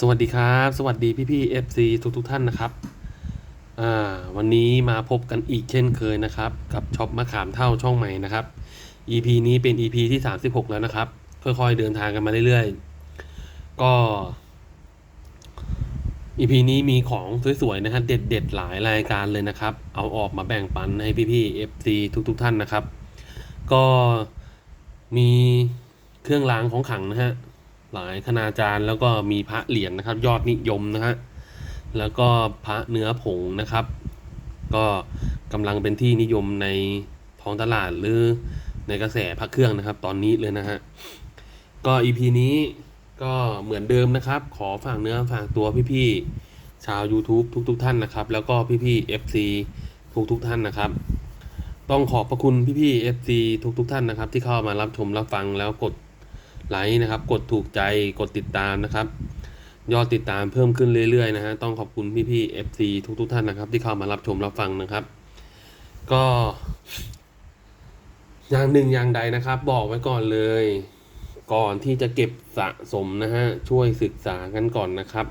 สวัสดีครับ สวัสดีพี่พี่ FC ทุกทุกท่านนะครับอ่าวันนี้มาพบกันอีกเช่นเคยนะครับ กับช็อปมะขามเท่าช่องใหม่นะครับ EP นี้เป็น EP ที่ 36 แล้วนะครับ ค่อยๆเดินทางกันมาเรื่อยๆ ก็ EP นี้มีของสวยๆนะฮะเด็ดๆ หลายรายการเลยนะครับ เอาออกมาแบ่งปันให้พี่ๆ FC ทุกๆท่านนะครับ ก็มีเครื่องรางของขังนะฮะ หลายคณาจารย์แล้วก็มีพระเหรียญนะครับ ยอดนิยมนะฮะแล้วก็พระเนื้อผงนะครับ ก็กำลังเป็นที่นิยมในท้องตลาดหรือในกระแสพระเครื่องนะครับ ตอนนี้เลยนะฮะก็ EP นี้ก็เหมือนเดิมนะครับ ขอฝากเนื้อฝากตัวพี่ๆชาว YouTube ทุกๆทท่านนะครับ แล้วก็พี่ๆ FC ทุกๆทท่านนะครับ ต้องขอบพระคุณพี่ๆ FC ทุกๆทท่านนะครับ ที่เข้ามารับชมรับฟังแล้วกด ไลค์นะครับ กดถูกใจกดติดตามนะครับ ยอดติดตามเพิ่มขึ้นเรื่อยๆนะฮะต้องขอบคุณพี่ๆ FC ทุกๆท่านนะครับ ที่เข้ามารับชมรับฟังนะครับ ก็อย่างหนึ่งอย่างใดนะครับ บอกไว้ก่อนเลย ก่อนที่จะเก็บสะสมนะฮะช่วยศึกษากันก่อนนะครับ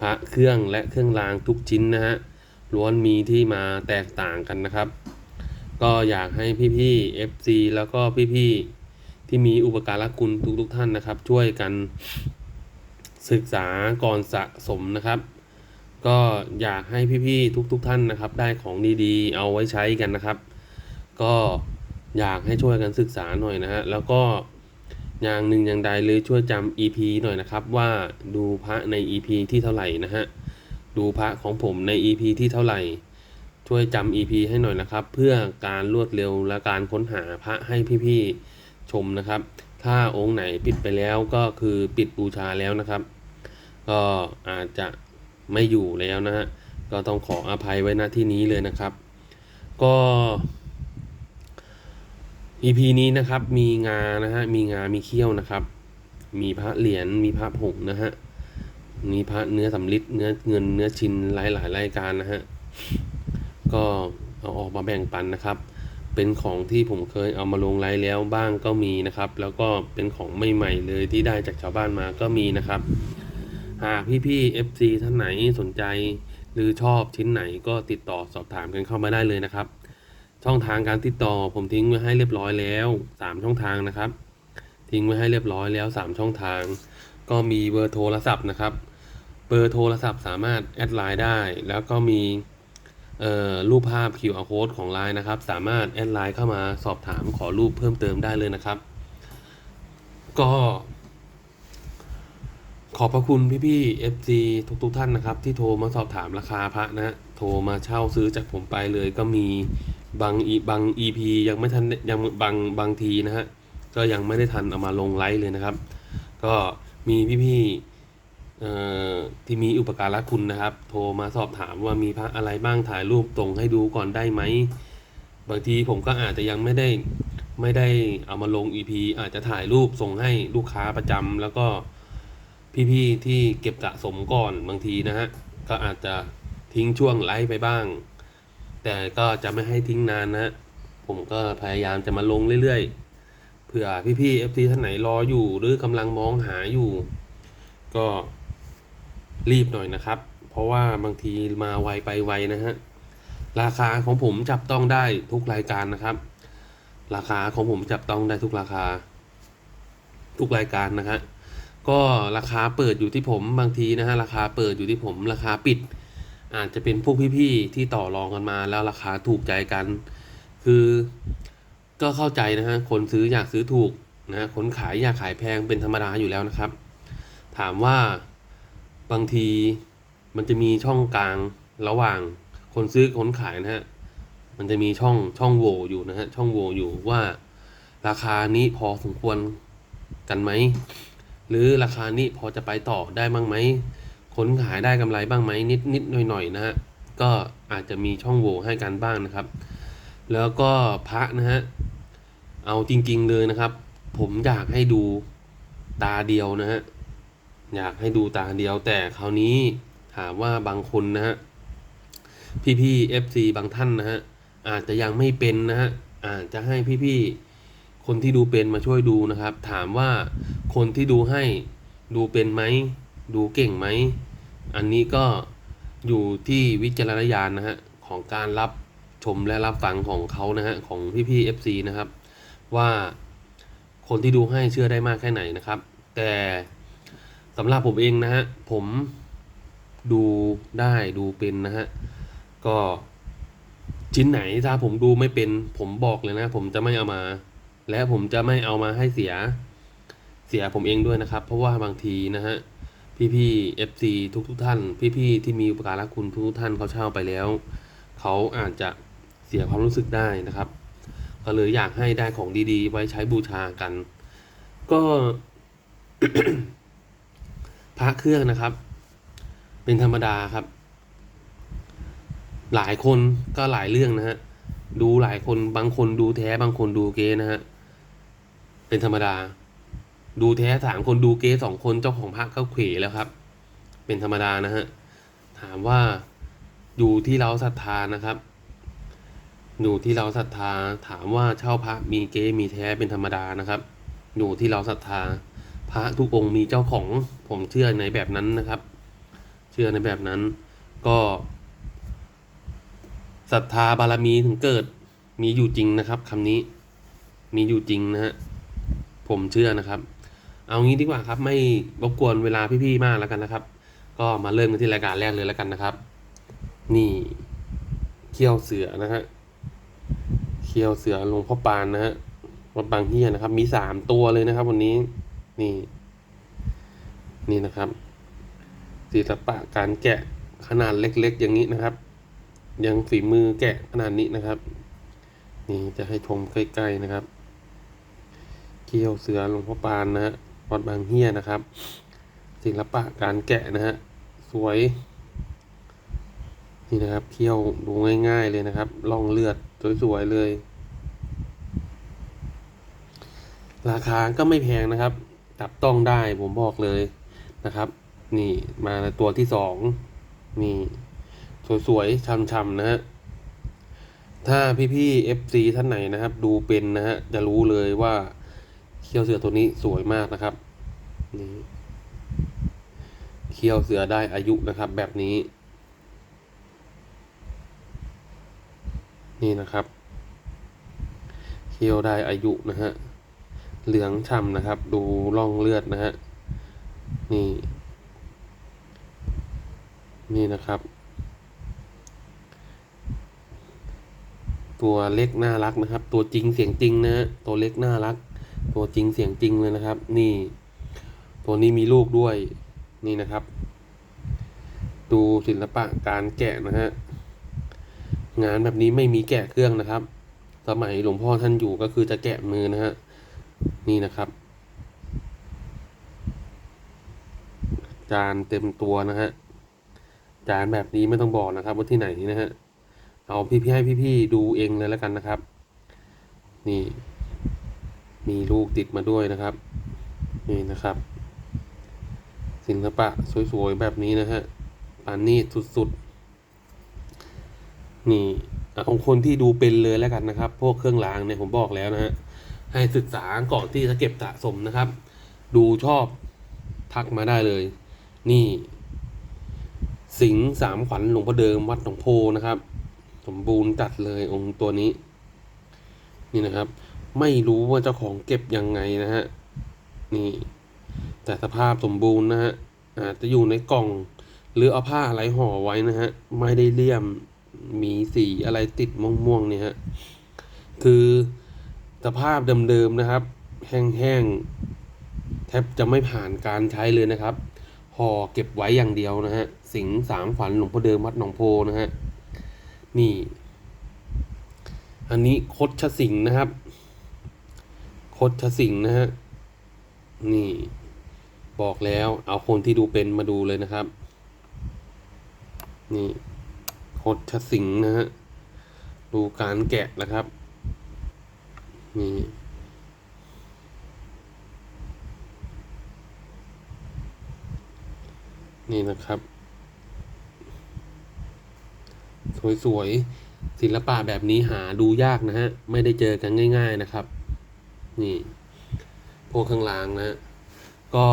พระเครื่องและเครื่องรางทุกชิ้นนะฮะล้วนมีที่มาแตกต่างกันนะครับ ก็อยากให้พี่ๆ FC แล้วก็พี่ๆ ที่มีอุปการะคุณทุกๆทท่านนะครับ ช่วยกันศึกษาก่อนสะสมนะครับ ก็อยากให้พี่ๆทุกๆทท่านนะครับ ได้ของดีๆ เอาไว้ใช้กันนะครับ ก็อยากให้ช่วยกันศึกษาหน่อยนะฮะแล้วก็อย่างหนึ่งอย่างใดเลยช่วยจำ EP หน่อยนะครับ ว่าดูพระใน EP ที่เท่าไหร่นะฮะดูพระของผมใน EP ที่เท่าไหร่ ช่วยจำ EP ให้หน่อยนะครับ เพื่อการรวดเร็วและการค้นหาพระให้พี่ๆ ชมนะครับ ถ้าองค์ไหนปิดไปแล้วก็คือปิดบูชาแล้วนะครับ ก็อาจจะไม่อยู่แล้วนะฮะก็ต้องขออภัยไว้ณที่นี้เลยนะครับ ก็ EP นี้นะครับมีงานะฮะมีงามีเขี้ยวนะครับ มีพระเหรียญมีพระผงนะฮะมีพระเนื้อสำลิดเนื้อเงินเนื้อชินหลายหลายรายการนะฮะก็เอาออกมาแบ่งปันนะครับ เป็นของที่ผมเคยเอามาลงไลฟ์แล้วบ้างก็มีนะครับ แล้วก็เป็นของใหม่ๆเลยที่ได้จากชาวบ้านมาก็มีนะครับ หากพี่ๆ FC ท่านไหนสนใจ หรือชอบชิ้นไหนก็ติดต่อสอบถามกันเข้ามาได้เลยนะครับ ช่องทางการติดต่อผมทิ้งไว้ให้เรียบร้อยแล้ว 3 ช่องทางนะครับ ทิ้งไว้ให้เรียบร้อยแล้ว 3 ช่องทาง ก็มีเบอร์โทรศัพท์นะครับ เบอร์โทรศัพท์สามารถแอดไลน์ได้ แล้วก็มี รูปภาพ QR code ของไลน์นะครับ สามารถแอดไลน์เข้ามาสอบถามขอรูปเพิ่มเติมได้เลยนะครับ ก็ ขอบพระคุณพี่ๆ FC ทุกๆท่านนะครับ ที่โทรมาสอบถามราคาพระนะ โทรมาเช่าซื้อจากผมไปเลยก็มีบางอีบาง EP ยังไม่ทันยังบางบางทีนะฮะ ก็ยังไม่ได้ทันเอามาลงไลฟ์เลยนะครับ ก็มีพี่ๆ ที่มีอุปการะคุณนะครับ โทรมาสอบถามว่ามีพระอะไรบ้างถ่ายรูปตรงให้ดูก่อนได้ไหม บางทีผมก็อาจจะยังไม่ได้ไม่ได้เอามาลง EP อาจจะถ่ายรูปส่งให้ลูกค้าประจำแล้วก็พี่ๆที่เก็บสะสมก่อนบางทีนะฮะก็อาจจะทิ้งช่วงไลฟ์ไปบ้าง แต่ก็จะไม่ให้ทิ้งนานนะฮะผมก็พยายามจะมาลงเรื่อยๆเผื่อพี่ๆ FT ท่านไหนรออยู่หรือกำลังมองหาอยู่ ก็ รีบหน่อยนะครับ เพราะว่าบางทีมาไวไปไวนะฮะราคาของผมจับต้องได้ทุกรายการนะครับ ราคาของผมจับต้องได้ทุกราคา ทุกรายการนะฮะก็ราคาเปิดอยู่ที่ผมบางทีนะฮะราคาเปิดอยู่ที่ผม ราคาปิด อาจจะเป็นพวกพี่ๆที่ต่อรองกันมาแล้วราคาถูกใจกัน คือก็เข้าใจนะฮะคนซื้ออยากซื้อถูกนะฮะคนขายอยากขายแพงเป็นธรรมดาอยู่แล้วนะครับ ถามว่า บางทีมันจะมีช่องกลางระหว่างคนซื้อคนขายนะฮะ มันจะมีช่องช่องโหว่อยู่นะฮะ ช่องโหว่อยู่ว่า ราคานี้พอสมควรกันไหม หรือราคานี้พอจะไปต่อได้บ้างไหมคนขายได้กำไรบ้างไหมนิดนิดหน่อยหน่อยๆนะฮะ ก็อาจจะมีช่องโหว่ให้กันบ้างนะครับ แล้วก็พระนะฮะ เอาจริง ๆ เลยนะครับ ผมอยากให้ดูตาเดียวนะฮะ อยากให้ดูตาเดียวแต่คราวนี้ถามว่าบางคนนะฮะพี่ๆ FC บางท่านนะฮะอาจจะยังไม่เป็นนะฮะอาจจะให้พี่ๆคนที่ดูเป็นมาช่วยดูนะครับ ถามว่าคนที่ดูให้ดูเป็นไหมดูเก่งไหมอันนี้ก็อยู่ที่วิจารณญาณนะฮะของการรับชมและรับฟังของเขานะฮะของพี่ๆ FC นะครับ ว่าคนที่ดูให้เชื่อได้มากแค่ไหนนะครับ แต่ สำหรับผมเองนะฮะ ผมดูได้ดูเป็นนะฮะ ก็ชิ้นไหนถ้าผมดูไม่เป็น ผมบอกเลยนะ ผมจะไม่เอามา และผมจะไม่เอามาให้เสียเสียผมเองด้วยนะครับ เพราะว่าบางทีนะฮะ พี่ๆ FC ทุกทุกท่าน พี่ๆที่มีอุปการะคุณทุกๆท่านเขาเช่าไปแล้ว เขาอาจจะเสียความรู้สึกได้นะครับก็เลยอยากให้ได้ของดีๆ ไว้ใช้บูชากัน ก็ พระเครื่องนะครับ เป็นธรรมดาครับ หลายคนก็หลายเรื่องนะฮะดูหลายคนบางคนดูแท้บางคนดูเก๊นะฮะเป็นธรรมดา ดูแท้สามคนดูเก๊สองคนเจ้าของพระก็เขวแล้วครับ เป็นธรรมดานะฮะถามว่าอยู่ที่เราศรัทธานะครับอยู่ที่เราศรัทธาถามว่าเช่าพระมีเก๊มีแท้เป็นธรรมดานะครับอยู่ที่เราศรัทธา พระทุกองค์มีเจ้าของผมเชื่อในแบบนั้นนะครับ เชื่อในแบบนั้น ก็ศรัทธาบารมีถึงเกิดมีอยู่จริงนะครับคำนี้มีอยู่จริงนะฮะผมเชื่อนะครับ เอางี้ดีกว่าครับ ไม่รบกวนเวลาพี่ๆมากแล้วกันนะครับ ก็มาเริ่มกันที่รายการแรกเลยแล้วกันนะครับ นี่เขี้ยวเสือนะฮะเขี้ยวเสือหลวงพ่อปานนะฮะวัดบางเฮียนะครับ มีสามตัวเลยนะครับ วันนี้ นี่ นี่นะครับศิลปะการแกะขนาดเล็กๆ อย่างนี้นะครับ ยังฝีมือแกะขนาดนี้นะครับ นี่จะให้ชมใกล้ๆนะครับเกี้ยวเสือหลวงพ่อปานนะฮะวัดบางเฮียนะครับ ศิลปะการแกะนะฮะสวยนี่นะครับเขี้ยวดูง่าย ๆเลยนะครับล่องเลือดสวยๆเลย ราคาก็ไม่แพงนะครับ จับต้องได้ผมบอกเลยนะครับ นี่มาตัวที่สองนี่สวยๆช่ำๆนะฮะถ้าพี่ๆ FC ท่านไหนนะครับ ดูเป็นนะฮะจะรู้เลยว่าเขี้ยวเสือตัวนี้สวยมากนะครับนี่เขี้ยวเสือได้อายุนะครับ แบบนี้ นี่นะครับ เขี้ยวได้อายุนะฮะ เหลืองฉ่ำนะครับ ดูร่องเลือดนะฮะนี่ นี่นะครับ ตัวเล็กน่ารักนะครับ ตัวจริงเสียงจริงนะฮะตัวเล็กน่ารัก ตัวจริงเสียงจริงเลยนะครับ นี่ ตัวนี้มีลูกด้วย นี่นะครับ ดูศิลปะการแกะนะฮะงานแบบนี้ไม่มีแกะเครื่องนะครับ สมัยหลวงพ่อท่านอยู่ก็คือจะแกะมือนะฮะ นี่นะครับ จานเต็มตัวนะฮะจานแบบนี้ไม่ต้องบอกนะครับว่าที่ไหนนะฮะเอาพี่ๆให้พี่ๆดูเองเลยแล้วกันนะครับ นี่ มีลูกติดมาด้วยนะครับ นี่นะครับศิลปะสวยๆแบบนี้นะฮะปานนี่สุดๆ นี่เอาคนที่ดูเป็นเลยแล้วกันนะครับ พวกเครื่องรางเนี่ยผมบอกแล้วนะฮะ ให้ศึกษาก่อนที่จะเก็บสะสมนะครับ ดูชอบทักมาได้เลย นี่ สิงห์สามขวัญหลวงพ่อเดิมวัดหนองโพนะครับ สมบูรณ์จัดเลยองค์ตัวนี้ นี่นะครับ ไม่รู้ว่าเจ้าของเก็บยังไงนะฮะนี่ แต่สภาพสมบูรณ์นะฮะอาจจะอยู่ในกล่อง หรือเอาผ้าอะไรห่อไว้นะฮะไม่ได้เลี่ยมมีสีอะไรติดม่วงๆเนี่ยฮะคือ สภาพเดิมๆนะครับ แห้งๆแทบจะไม่ผ่านการใช้เลยนะครับห่อเก็บไว้อย่างเดียวนะฮะสิงสามขวัญหลวงพ่อเดิมวัดหนองโพนะฮะนี่ อันนี้คดชะสิงนะครับ คดชะสิงนะฮะนี่บอกแล้วเอาคนที่ดูเป็นมาดูเลยนะครับ นี่คดชะสิงนะฮะดูการแกะนะครับ นี่นี่นะครับ สวยๆศิลปะแบบนี้หาดูยากนะฮะ ไม่ได้เจอกันง่าย ๆนะครับ นี่พวกเครื่างนะ ก็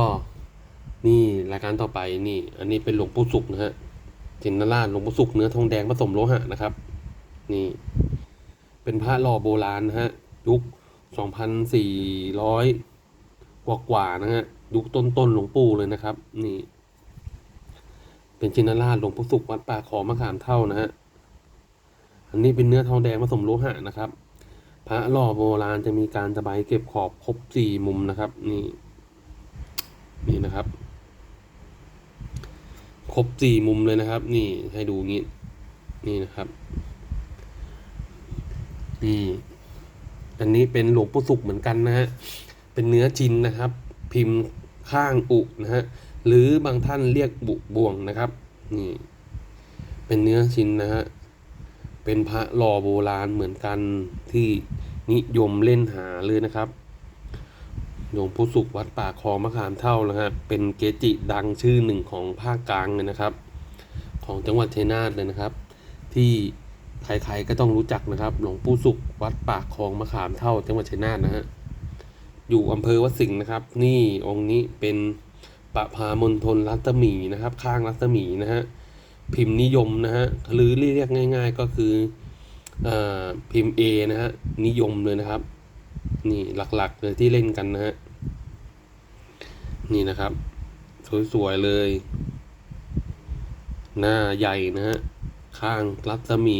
นี่รายการต่อไปนี่ อันนี้เป็นหลวงปู่สุขนะฮะจินนราชหลวงปู่สุขเนื้อทองแดงผสมโลหะนะครับ นี่ เป็นพระหล่อโบราณนะฮะ ยุคสองพันสี่ร้อยกว่ากว่าๆนะฮะ ยุคต้นต้นๆหลวงปู่เลยนะครับ นี่ เป็นจินนราชหลวงปู่สุขวัดป่าขอมะขามเท่านะฮะ อันนี้เป็นเนื้อทองแดงผสมโลหะนะครับ พระหล่อโบราณจะมีการตะไบเก็บขอบครบสี่มุมนะครับ นี่ นี่นะครับ ครบสี่มุมเลยนะครับ นี่ให้ดูงี้ นี่นะครับ นี่ อันนี้เป็นหลวงปู่สุขเหมือนกันนะฮะ เป็นเนื้อจินนะครับ พิมพ์ข้างอุนะฮะ หรือบางท่านเรียกบุบวงนะครับ นี่ เป็นเนื้อชินนะฮะ เป็นพระหล่อโบราณเหมือนกันที่นิยมเล่นหาเลยนะครับ หลวงปู่สุขวัดป่าคลองมะขามเท่านะฮะ เป็นเกจิดังชื่อหนึ่งของภาคกลางเลยนะครับ ของจังหวัดชัยนาทเลยนะครับ ที่ ใครๆก็ต้องรู้จักนะครับ หลวงปู่สุขวัดป่าคลองมะขามเท่าจังหวัดชัยนาทนะฮะอยู่อำเภอวัดสิงห์นะครับ นี่องค์นี้เป็นประพามณฑลรัตมีนะครับ ข้างรัตมีนะฮะพิมพ์นิยมนะฮะหรือเรียกง่าย ๆก็คืออพิมพ์ A นะฮะนิยมเลยนะครับ นี่หลักๆเลยที่เล่นกันนะฮะนี่นะครับ สวยๆเลย หน้าใหญ่นะฮะ ข้างรัศมี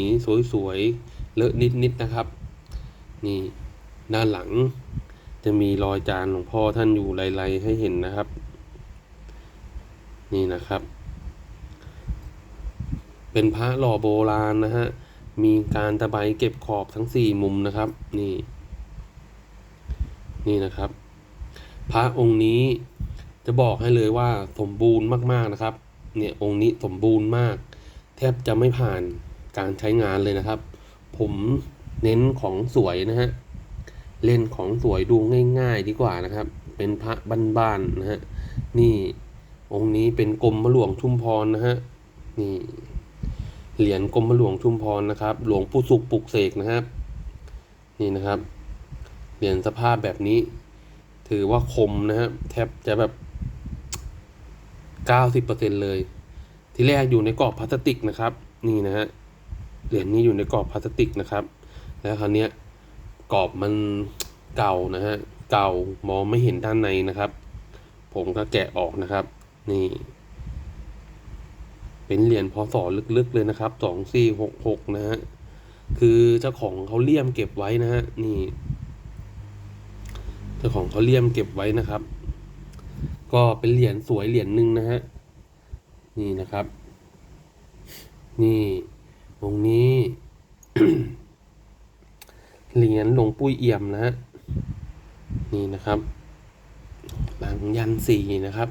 สวยๆ เลอะนิดๆนะครับ นี่ด้านหลังจะมีรอยจานหลวงพ่อท่านอยู่ไล่ๆให้เห็นนะครับ นี่นะครับ เป็นพระหล่อโบราณนะฮะ มีการตะไบเก็บขอบทั้งสี่มุมนะครับ นี่ นี่นะครับ พระองค์นี้จะบอกให้เลยว่าสมบูรณ์มากๆนะครับ เนี่ยองค์นี้สมบูรณ์มาก บจะไม่ผ่านการใช้งานเลยนะครับ ผมเน้นของสวยนะฮะเล่นของสวยดูง่าย ๆ ดีกว่านะครับ เป็นพระบ้านๆนะฮะนี่องค์นี้เป็นกรมหลวงชุมพรนะฮะนี่เหรียญกรมหลวงชุมพรนะครับ หลวงปู่สุขปลุกเสกนะครับ นี่นะครับเหรียญสภาพแบบนี้ ถือว่าคมนะฮะแทบจะแบบเก้าสิบเปอร์เซ็นเลย ที่แรกอยู่ในกรอบพลาสติกนะครับ นี่นะฮะเหรียญนี้อยู่ในกรอบพลาสติกนะครับ แล้วคราวนี้กรอบมันเก่านะฮะเก่ามองไม่เห็นด้านในนะครับ ผมก็แกะออกนะครับ นี่ เป็นเหรียญพศลึกๆเลยนะครับสองสี่หกหกนะฮะคือเจ้าของเขาเลี่ยมเก็บไว้นะฮะนี่ เจ้าของเขาเลี่ยมเก็บไว้นะครับ ก็เป็นเหรียญสวยเหรียญหนึ่งนะฮะ นี่นะครับ นี่องค์นี้ เหรียญหลวงปุ้ยเอี่ยมนะฮะนี่นะครับ หลังยันสีนะครับ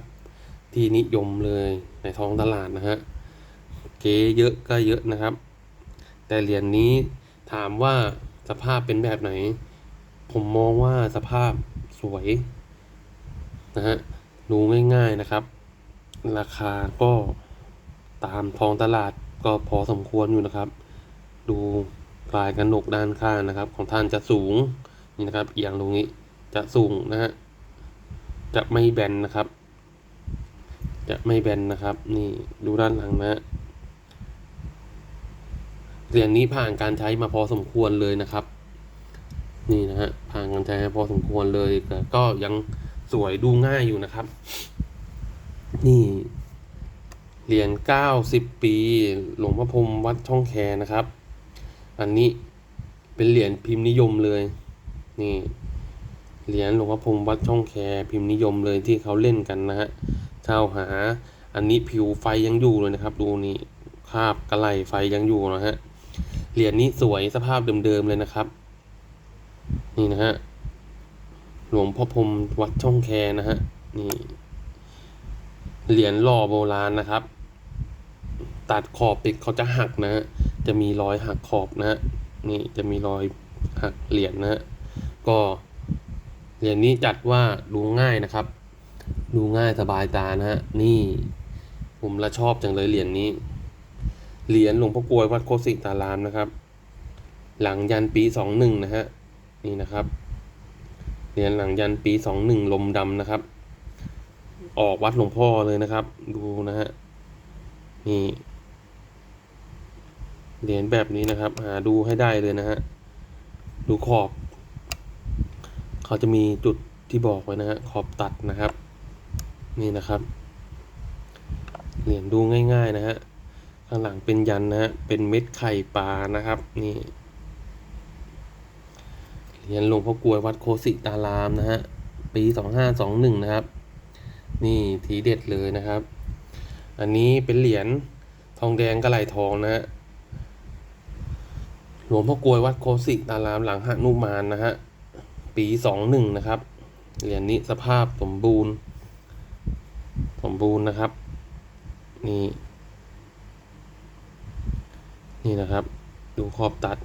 ที่นิยมเลยในท้องตลาดนะฮะเก๋เยอะก็เยอะนะครับ แต่เหรียญนี้ถามว่าสภาพเป็นแบบไหน ผมมองว่าสภาพสวยนะฮะดูง่ายๆนะครับ ราคาก็ตามท้องตลาดก็พอสมควรอยู่นะครับ ดูปลายกระหนกด้านข้างนะครับ ของท่านจะสูงนี่นะครับเอียงตรงนี้จะสูงนะฮะจะไม่แบนนะครับ จะไม่แบนนะครับ นี่ดูด้านหลังนะฮะเหรียญนี้ผ่านการใช้มาพอสมควรเลยนะครับ นี่นะฮะผ่านการใช้มาพอสมควรเลยแต่ก็ยังสวยดูง่ายอยู่นะครับ นี่เหรียญเก้าสิบปี หลวงพ่อพรมวัดช่องแคนะครับ อันนี้เป็นเหรียญพิมพ์นิยมเลย นี่เหรียญหลวงพ่อพรมวัดช่องแคพิมพ์นิยมเลยที่เขาเล่นกันนะฮะเช่าหา อันนี้ผิวไฟยังอยู่เลยนะครับ ดูนี่คาบกระไหลไฟยังอยู่นะฮะเหรียญนี้สวยสภาพเดิมๆเลยนะครับ นี่นะฮะหลวงพ่อพรมวัดช่องแคนะฮะนี่ เหรียญหล่อโบราณนะครับ ตัดขอบปิดเขาจะหักนะฮะจะมีรอยหักขอบนะฮะนี่จะมีรอยหักเหรียญนะฮะก็เหรียญนี้จัดว่าดูง่ายนะครับ ดูง่ายสบายตานะฮะนี่ผมละชอบจังเลยเหรียญนี้ เหรียญหลวงพ่อกลวยวัดโคสิตารามนะครับ หลังยันปีสองหนึ่งนะฮะนี่นะครับ เหรียญหลังยันปีสองหนึ่งลมดำนะครับ ออกวัดหลวงพ่อเลยนะครับ ดูนะฮะนี่เหรียญแบบนี้นะครับ หาดูให้ได้เลยนะฮะดูขอบ เขาจะมีจุดที่บอกไว้นะฮะขอบตัดนะครับ นี่นะครับเหรียญดูง่าย ๆ นะฮะข้างหลังเป็นยันนะฮะเป็นเม็ดไข่ปลานะครับ นี่เหรียญหลวงพ่อกลวยวัดโคสิตารามนะฮะปีสองห้าสองหนึ่งนะครับ นี่ทีเด็ดเลยนะครับ อันนี้เป็นเหรียญทองแดงกระไหลทองนะฮะหลวงพ่อกลวยวัดโคสิตารามหลังหนุมานนะฮะปีสองหนึ่งนะครับเหรียญนี้สภาพสมบูรณ์ สมบูรณ์นะครับ นี่ นี่นะครับ ดูขอบตัด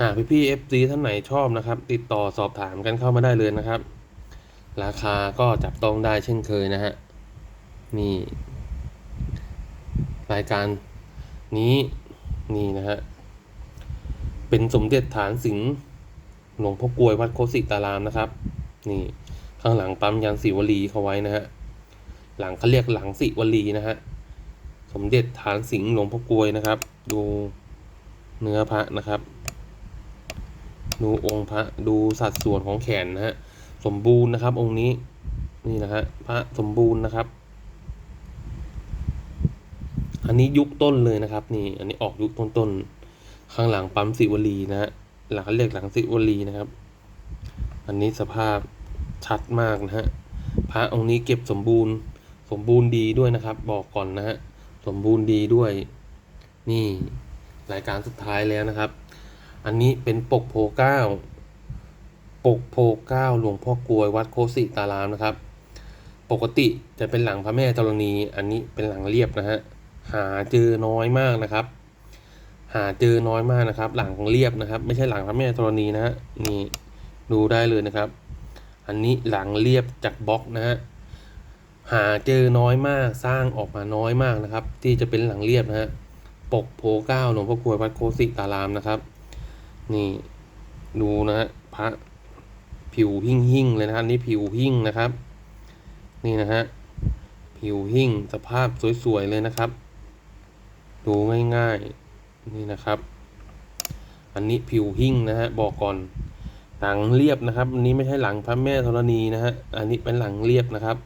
หากพี่พี่เอฟซีท่านไหนชอบนะครับ ติดต่อสอบถามกันเข้ามาได้เลยนะครับ ราคาก็จับต้องได้เช่นเคยนะฮะนี่ รายการนี้นี่นะฮะเป็นสมเด็จฐานสิงห์หลวงพ่อกลวยวัดโคสิตารามนะครับ นี่ข้างหลังปั๊มยันสิวลีเขาไว้นะฮะหลังเขาเรียกหลังสิวลีนะฮะสมเด็จฐานสิงห์หลวงพ่อกลวยนะครับ ดูเนื้อพระนะครับ ดูองค์พระดูสัดส่วนของแขนนะฮะสมบูรณ์นะครับ องค์นี้นี่นะฮะพระสมบูรณ์นะครับ อันนี้ยุคต้นเลยนะครับ นี่ อันนี้ออกยุคต้นๆข้างหลังปั๊มสิวลีนะฮะหลังเรียกหลังสิวลีนะครับ อันนี้สภาพชัดมากนะฮะพระองค์นี้เก็บสมบูรณ์ สมบูรณ์ดีด้วยนะครับ บอกก่อนนะฮะสมบูรณ์ดีด้วย นี่รายการสุดท้ายแล้วนะครับ อันนี้เป็นปกโพเก้าปกโพเก้าหลวงพ่อกลวยวัดโคสิตารามนะครับ ปกติจะเป็นหลังพระแม่ธรณี อันนี้เป็นหลังเรียบนะฮะ หาเจอน้อยมากนะครับ หาเจอน้อยมากนะครับ หลังเรียบนะครับ ไม่ใช่หลังพระแม่ธรณีนะฮะ นี่ดูได้เลยนะครับ อันนี้หลังเรียบจากบล็อกนะฮะ หาเจอน้อยมาก สร้างออกมาน้อยมากนะครับ ที่จะเป็นหลังเรียบนะฮะ ปกโพเก้าหลวงพ่อกลวยวัดโคสิตารามนะครับ นี่ดูนะฮะพระผิวหิ่งหิ่งเลยนะครับนี่ผิวหิ่งนะครับ นี่นะฮะผิวหิ่งสภาพสวยๆเลยนะครับ ดูง่ายๆนี่นะครับ อันนี้ผิวหิ่งนะฮะบอกก่อนหลังเรียบนะครับ อันนี้ไม่ใช่หลังพระแม่ธรณีนะฮะอันนี้เป็นหลังเรียบนะครับ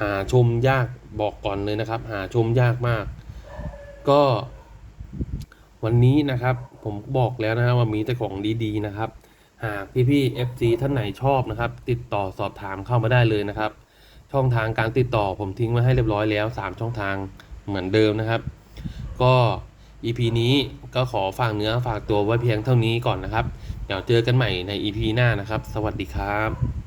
หาชมยากบอกก่อนเลยนะครับ หาชมยากมาก ก็ วันนี้นะครับผมบอกแล้วนะฮะว่ามีแต่ของดีๆนะครับ หากพี่ๆ FC ท่านไหนชอบนะครับ ติดต่อสอบถามเข้ามาได้เลยนะครับ ช่องทางการติดต่อผมทิ้งไว้ให้เรียบร้อยแล้ว 3 ช่องทางเหมือนเดิมนะครับ ก็ EP นี้ก็ขอฝากเนื้อฝากตัวไว้เพียงเท่านี้ก่อนนะครับ เดี๋ยวเจอกันใหม่ใน EP หน้านะครับ สวัสดีครับ